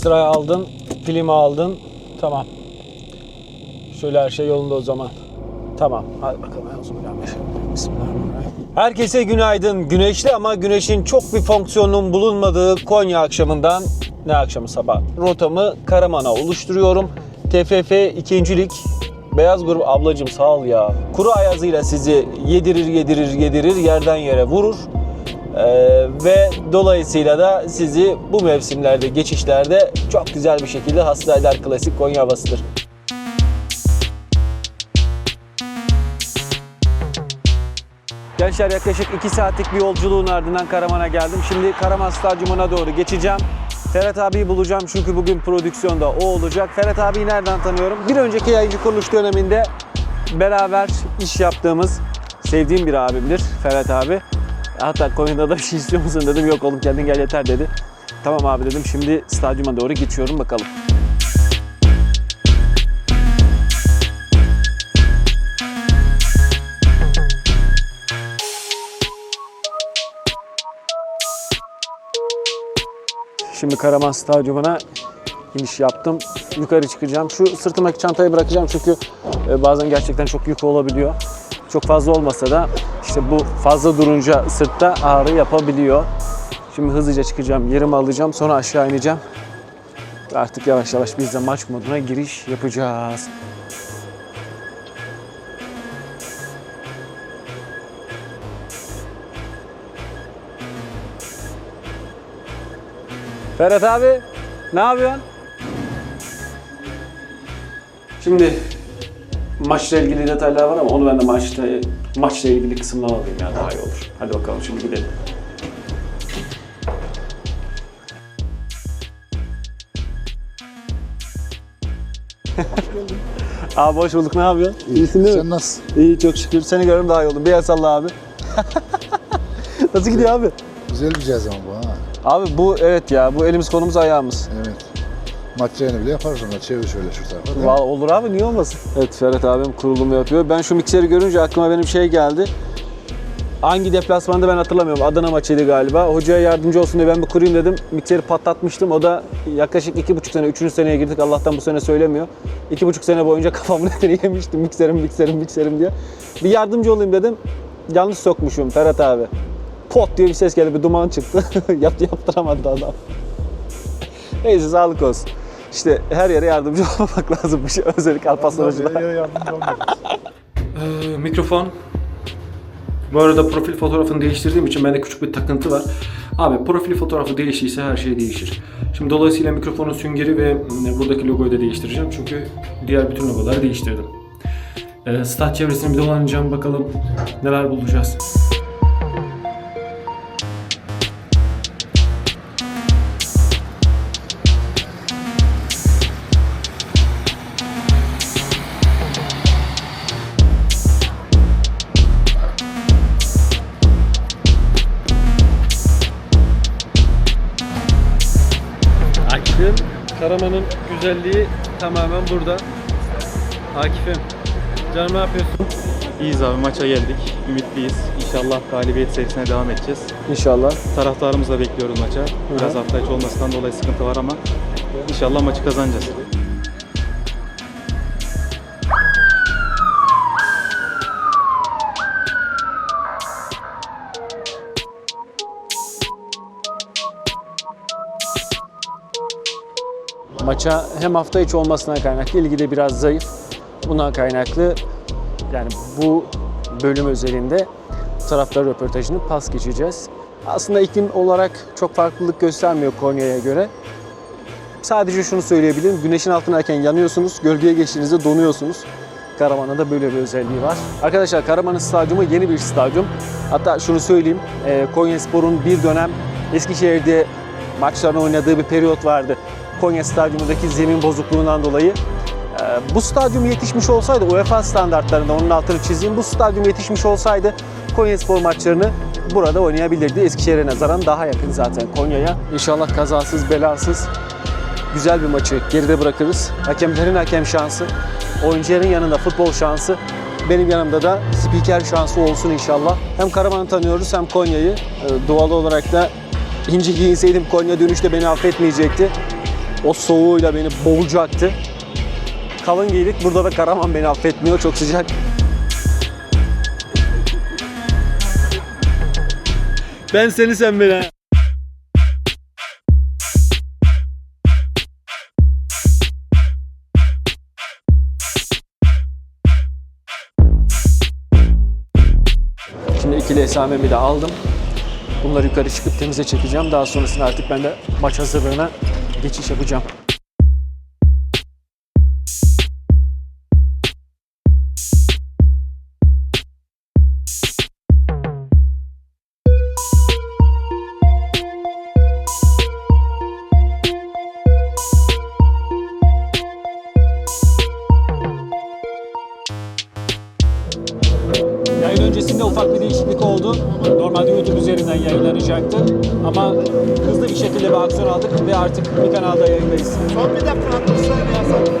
Ekstra aldın, filmi aldın. Tamam. Şöyle her şey yolunda o zaman. Tamam. Hadi bakalım. Bismillahirrahmanirrahim. Herkese günaydın. Güneşli ama güneşin çok bir fonksiyonunun bulunmadığı Konya akşamından ne akşamı sabah rotamı Karaman'a oluşturuyorum. TFF 2. Lig Beyaz grup ablacım sağ ol ya. Kuru ayazıyla sizi yedirir yedirir yedirir yerden yere vurur. Ee, ve dolayısıyla da sizi bu mevsimlerde, geçişlerde çok güzel bir şekilde hasta eder klasik Konya havasıdır. Gençler yaklaşık 2 saatlik bir yolculuğun ardından Karaman'a geldim. Şimdi Karaman Stadyumu'na doğru geçeceğim. Ferhat abiyi bulacağım çünkü bugün prodüksiyonda o olacak. Ferhat abiyi nereden tanıyorum? Bir önceki yayıncı kuruluş döneminde beraber iş yaptığımız sevdiğim bir abimdir Ferhat abi. Hatta Konya'da da bir şey istiyor musun dedim. Yok oğlum kendin gel yeter dedi. Tamam abi dedim. Şimdi stadyuma doğru geçiyorum bakalım. Şimdi Karaman Stadyumu'na iniş yaptım. Yukarı çıkacağım. Şu sırtımdaki çantayı bırakacağım çünkü e, bazen gerçekten çok yük olabiliyor. Çok fazla olmasa da işte bu fazla durunca sırtta ağrı yapabiliyor. Şimdi hızlıca çıkacağım, yerimi alacağım, sonra aşağı ineceğim. Artık yavaş yavaş biz de maç moduna giriş yapacağız. Ferhat abi, ne yapıyorsun? Şimdi maçla ilgili detaylar var ama onu ben de maçta maçla ilgili kısımdan alayım ya daha iyi olur. Hadi bakalım şimdi gidelim. abi hoş bulduk. Ne yapıyorsun? İyisin değil mi? Sen nasıl? İyi çok şükür. Seni görüyorum daha iyi oldum. Bir el salla abi. Nasıl gidiyor abi? Güzel bir cihaz ama bu ha. Abi bu evet ya bu elimiz kolumuz ayağımız. Evet. Maç yayını bile yaparız ona. Çevir şöyle şu tarafa. Vallahi olur abi niye olmasın? Evet Ferhat abim kurulumu yapıyor. Ben şu mikseri görünce aklıma benim şey geldi. Hangi deplasmanda ben hatırlamıyorum. Adana maçıydı galiba. Hocaya yardımcı olsun diye ben bir kurayım dedim. Mikseri patlatmıştım. O da yaklaşık iki buçuk sene, üçüncü seneye girdik. Allah'tan bu sene söylemiyor. İki buçuk sene boyunca kafamın etini yemiştim. Mikserim, mikserim, mikserim diye. Bir yardımcı olayım dedim. Yanlış sokmuşum Ferhat abi. Pot diye bir ses geldi. Bir duman çıktı. Yaptı yaptıramadı adam. Neyse sağlık olsun. İşte her yere yardımcı olmak lazımmış. Özellikle Alparslan Hoca'da. Yardımcı. Ee, mikrofon. Bu arada profil fotoğrafını değiştirdiğim için bende küçük bir takıntı var. Abi profil fotoğrafı değiştiyse her şey değişir. Şimdi dolayısıyla mikrofonun süngeri ve mm, buradaki logoyu da değiştireceğim. Çünkü diğer bütün logoları değiştirdim. Ee, stat çevresini bir dolanacağım bakalım neler bulacağız. Karaman'ın güzelliği tamamen burada. Akif'im, canım ne yapıyorsun? İyiyiz abi maça geldik. Ümitliyiz. İnşallah galibiyet serisine devam edeceğiz. İnşallah. Taraftarımızla bekliyoruz maça. Biraz hafta içi olmasından dolayı sıkıntı var ama inşallah maçı kazanacağız. Maça hem hafta içi olmasına kaynaklı ilgi de biraz zayıf. Bundan kaynaklı yani bu bölüm özelinde taraftar röportajını pas geçeceğiz. Aslında iklim olarak çok farklılık göstermiyor Konya'ya göre. Sadece şunu söyleyebilirim. Güneşin altındayken yanıyorsunuz, gölgeye geçtiğinizde donuyorsunuz. Karaman'ın da böyle bir özelliği var. Arkadaşlar Karaman'ın stadyumu yeni bir stadyum. Hatta şunu söyleyeyim. E, Konyaspor'un bir dönem Eskişehir'de maçlarını oynadığı bir periyot vardı. Konya stadyumundaki zemin bozukluğundan dolayı. E, bu stadyum yetişmiş olsaydı UEFA standartlarında onun altını çizeyim. Bu stadyum yetişmiş olsaydı Konyaspor maçlarını burada oynayabilirdi. Eskişehir'e nazaran daha yakın zaten Konya'ya. İnşallah kazasız belasız güzel bir maçı geride bırakırız. Hakemlerin hakem şansı, oyuncuların yanında futbol şansı, benim yanımda da spiker şansı olsun inşallah. Hem Karaman'ı tanıyoruz hem Konya'yı. Ee, Doğal olarak da ince giyinseydim Konya dönüşte beni affetmeyecekti. O soğuğuyla beni boğacaktı. Kalın giydik. Burada da Karaman beni affetmiyor. Çok sıcak. Ben seni sen beni. Şimdi ikili esamemi de aldım. Bunları yukarı çıkıp temize çekeceğim. Daha sonrasında artık ben de maç hazırlığına geçiş yapacağım. Yayın öncesinde ufak bir değişiklik oldu. Normalde YouTube üzerinden yayınlanacaktı. Ama hızlı bir şekilde bir aksiyon aldık ve artık bir kanalda yayındayız. Son bir dakika atmışlar ya sen.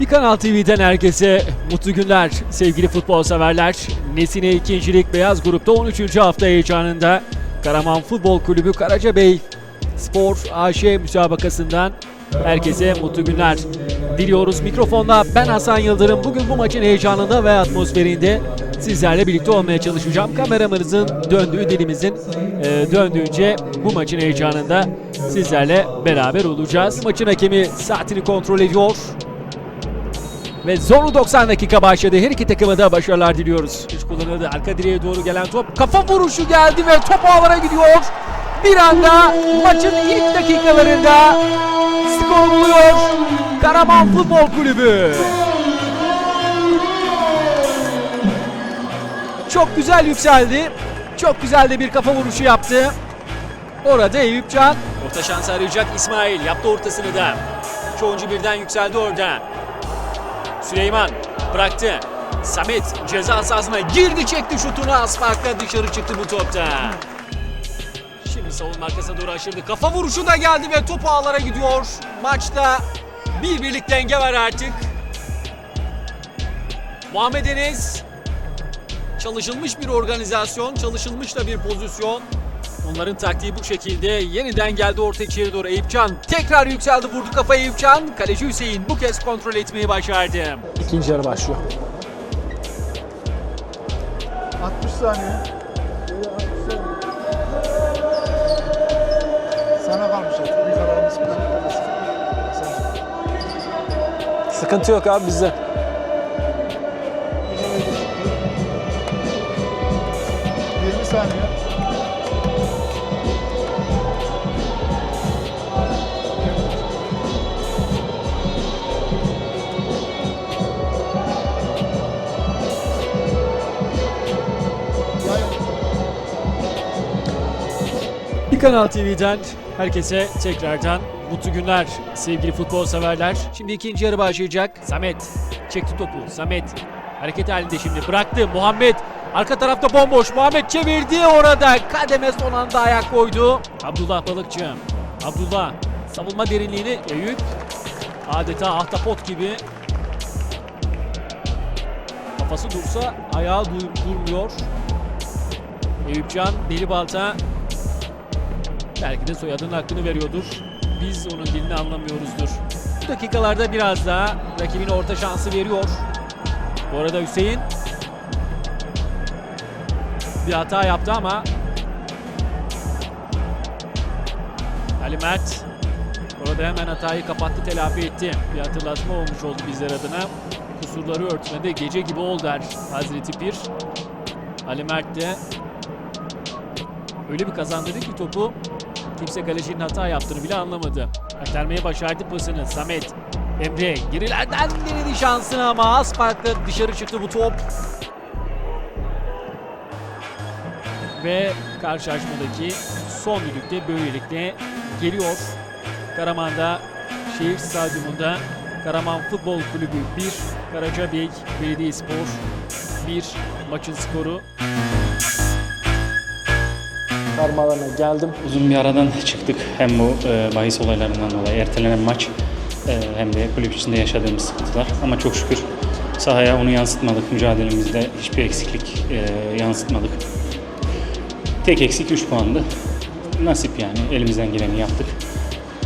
Bir Kanal TV'den herkese mutlu günler sevgili futbol severler. Nesine 2. Lig Beyaz Grup'ta 13. hafta heyecanında Karaman Futbol Kulübü Karacabey Spor AŞ müsabakasından herkese mutlu günler diliyoruz. Mikrofonda ben Hasan Yıldırım. Bugün bu maçın heyecanında ve atmosferinde sizlerle birlikte olmaya çalışacağım. Kameramızın döndüğü dilimizin e, döndüğünce bu maçın heyecanında sizlerle beraber olacağız. Maçın hakemi saatini kontrol ediyor. Ve zorlu 90 dakika başladı. Her iki takıma da başarılar diliyoruz. Üç kullanıldı. Arka direğe doğru gelen top. Kafa vuruşu geldi ve top ağlara gidiyor. Bir anda maçın ilk dakikalarında skor buluyor. Karaman Futbol Kulübü. Çok güzel yükseldi. Çok güzel de bir kafa vuruşu yaptı. Orada Eyüpcan. Orta şansı arayacak İsmail. Yaptı ortasını da. Çoğuncu birden yükseldi orada. Süleyman bıraktı. Samet ceza sahasına girdi çekti şutunu az farkla dışarı çıktı bu topta. Savunma arkasına doğru aşırdı. Kafa vuruşu da geldi ve top ağlara gidiyor. Maçta bir birlik denge var artık. Muhammed Enes çalışılmış bir organizasyon, çalışılmış da bir pozisyon. Onların taktiği bu şekilde. Yeniden geldi orta içeri doğru Eyüpcan. Tekrar yükseldi vurdu kafayı Eyüpcan. Kaleci Hüseyin bu kez kontrol etmeyi başardı. İkinci yarı başlıyor. 60 saniye. Sıkıntı yok abi bizde. Saniye. Bir Kanal TV'den herkese tekrardan mutlu günler sevgili futbol severler. Şimdi ikinci yarı başlayacak. Samet çekti topu. Samet hareket halinde şimdi bıraktı. Muhammed arka tarafta bomboş. Muhammed çevirdi orada. Kademe son anda ayak koydu. Abdullah Balıkçı. Abdullah savunma derinliğini Eyüp adeta ahtapot gibi kafası dursa ayağı dur- durmuyor. Eyüpcan deli balta Belki de soyadının hakkını veriyordur. Biz onun dilini anlamıyoruzdur. Bu dakikalarda biraz daha rakibine orta şansı veriyor. Bu arada Hüseyin bir hata yaptı ama Ali Mert orada hemen hatayı kapattı, telafi etti. Bir hatırlatma olmuş oldu bizler adına. Kusurları örtmede gece gibi ol der Hazreti Pir. Ali Mert de öyle bir kazandırdı ki topu kimse kalecinin hata yaptığını bile anlamadı. Aktarmayı başardı pasını Samet. Emre gerilerden denedi şansını ama az farklı dışarı çıktı bu top. Ve karşılaşmadaki son düdük de böylelikle geliyor. Karaman'da şehir stadyumunda Karaman Futbol Kulübü 1, Karacabey Belediyespor 1 maçın skoru. Karmalarına geldim. Uzun bir aradan çıktık hem bu e, bahis olaylarından dolayı ertelenen maç e, hem de kulüp içinde yaşadığımız sıkıntılar. Ama çok şükür Sahaya onu yansıtmadık. Mücadelemizde hiçbir eksiklik e, yansıtmadık. Tek eksik 3 puandı. Nasip yani. Elimizden geleni yaptık.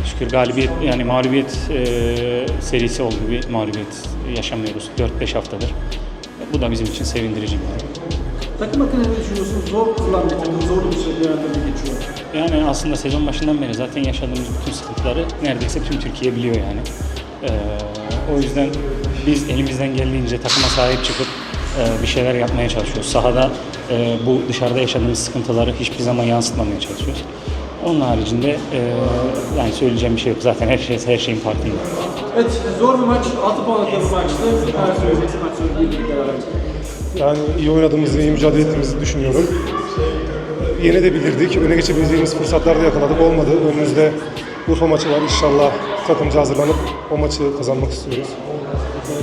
Şükür galibiyet yani mağlubiyet e, serisi oldu bir mağlubiyet yaşamıyoruz 4-5 haftadır. Bu da bizim için sevindirici bir durum. Takım hakkında ne düşünüyorsunuz? Zor kurulan bir takım, zorlu bir süre dönemde geçiyor. Yani aslında sezon başından beri zaten yaşadığımız bütün sıkıntıları neredeyse tüm Türkiye biliyor yani. Ee, o yüzden biz elimizden geldiğince takıma sahip çıkıp e, bir şeyler yapmaya çalışıyoruz. Sahada e, bu dışarıda yaşadığımız sıkıntıları hiçbir zaman yansıtmamaya çalışıyoruz. Onun haricinde e, yani söyleyeceğim bir şey yok. Zaten her şey her şeyin farkındayım. Evet, zor bir maç. 6 puanlık bir maçtı. Neler söyleyeceksin maç sonunda beraber? Yani iyi oynadığımızı, iyi mücadele ettiğimizi düşünüyorum. Yenebilirdik. Öne geçebileceğimiz fırsatlar da yakaladık. Olmadı. Önümüzde Urfa maçı var. İnşallah takımca hazırlanıp o maçı kazanmak istiyoruz.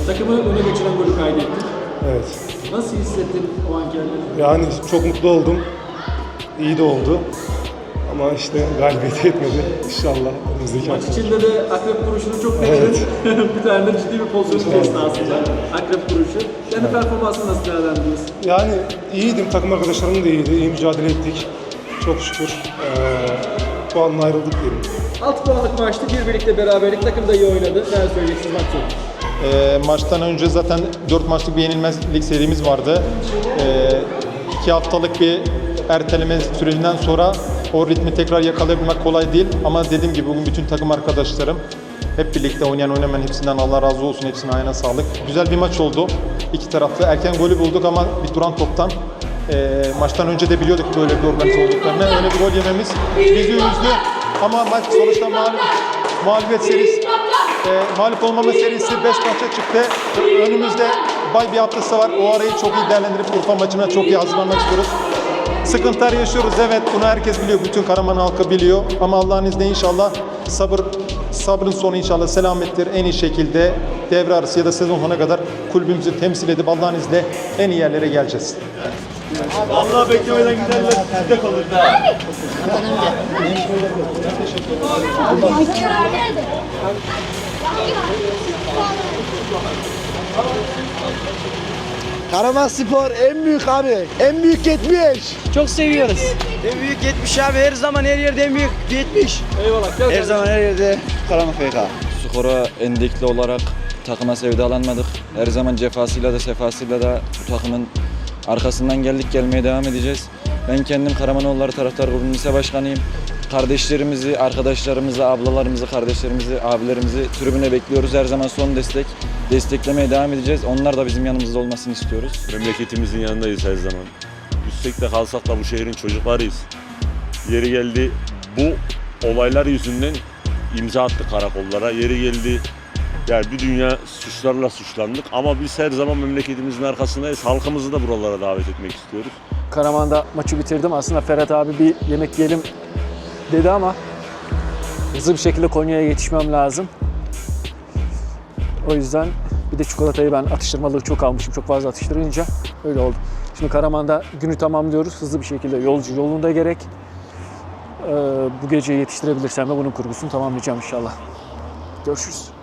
Takımı öne geçiren golü kaydettin. Evet. Nasıl hissettin o anki? Yani çok mutlu oldum. İyi de oldu. Ama işte galibiyeti etmedi. İnşallah önümüzdeki Maç içinde de akrep kuruşunu çok denedin. bir tane de ciddi bir pozisyon kesti aslında. Akrep kuruşu. Kendi performansını nasıl değerlendirdiniz? Yani iyiydim. Takım arkadaşlarım da iyiydi. İyi mücadele ettik. Çok şükür. Ee, puanla ayrıldık diyelim. 6 puanlık maçtı. Bir birlikte beraberlik. Takım da iyi oynadı. Neler söyleyeceksiniz maç sonu? Ee, maçtan önce zaten 4 maçlık bir yenilmezlik serimiz vardı. 2 haftalık bir erteleme sürecinden sonra o ritmi tekrar yakalayabilmek kolay değil. Ama dediğim gibi bugün bütün takım arkadaşlarım hep birlikte oynayan oynamayan hepsinden Allah razı olsun. Hepsine ayağına sağlık. Güzel bir maç oldu. İki taraflı erken golü bulduk ama bir duran toptan e, maçtan önce de biliyorduk böyle bir organize olduklarını. Öyle bir gol yememiz bizi üzdü. Ama maç sonuçta mağlup, mağlubiyet serisi e, mağlup olmama serisi 5 maça çıktı. Önümüzde bay bir haftası var. O arayı çok iyi değerlendirip Urfa maçına çok iyi hazırlanmak istiyoruz. Sıkıntılar yaşıyoruz evet bunu herkes biliyor. Bütün Karaman halkı biliyor. Ama Allah'ın izniyle inşallah sabır sabrın sonu inşallah selamettir. En iyi şekilde devre arası ya da sezon sonuna kadar kulübümüzü temsil edip Allah'ın izniyle en iyi yerlere geleceğiz. Karaman Spor en büyük abi. En büyük 70. Çok seviyoruz. En büyük 70 abi. Her zaman her yerde en büyük 70. Eyvallah. Her zaman her yerde Karaman FK. skora endekli olarak takıma sevdalanmadık. Her zaman cefasıyla da sefasıyla da bu takımın arkasından geldik gelmeye devam edeceğiz. Ben kendim Karamanoğulları Taraftar Grubu'nun lise başkanıyım. Kardeşlerimizi, arkadaşlarımızı, ablalarımızı, kardeşlerimizi, abilerimizi tribüne bekliyoruz. Her zaman son destek. Desteklemeye devam edeceğiz. Onlar da bizim yanımızda olmasını istiyoruz. Memleketimizin yanındayız her zaman. Düşsek de kalsak da bu şehrin çocuklarıyız. Yeri geldi bu olaylar yüzünden imza attık karakollara. Yeri geldi yani bir dünya suçlarla suçlandık ama biz her zaman memleketimizin arkasındayız. Halkımızı da buralara davet etmek istiyoruz. Karaman'da maçı bitirdim. Aslında Ferhat abi bir yemek yiyelim dedi ama hızlı bir şekilde Konya'ya yetişmem lazım. O yüzden bir de çikolatayı ben atıştırmalığı çok almışım. Çok fazla atıştırınca öyle oldu. Şimdi Karaman'da günü tamamlıyoruz. Hızlı bir şekilde yolcu yolunda gerek. Ee, bu gece yetiştirebilirsem de bunun kurgusunu tamamlayacağım inşallah. Görüşürüz.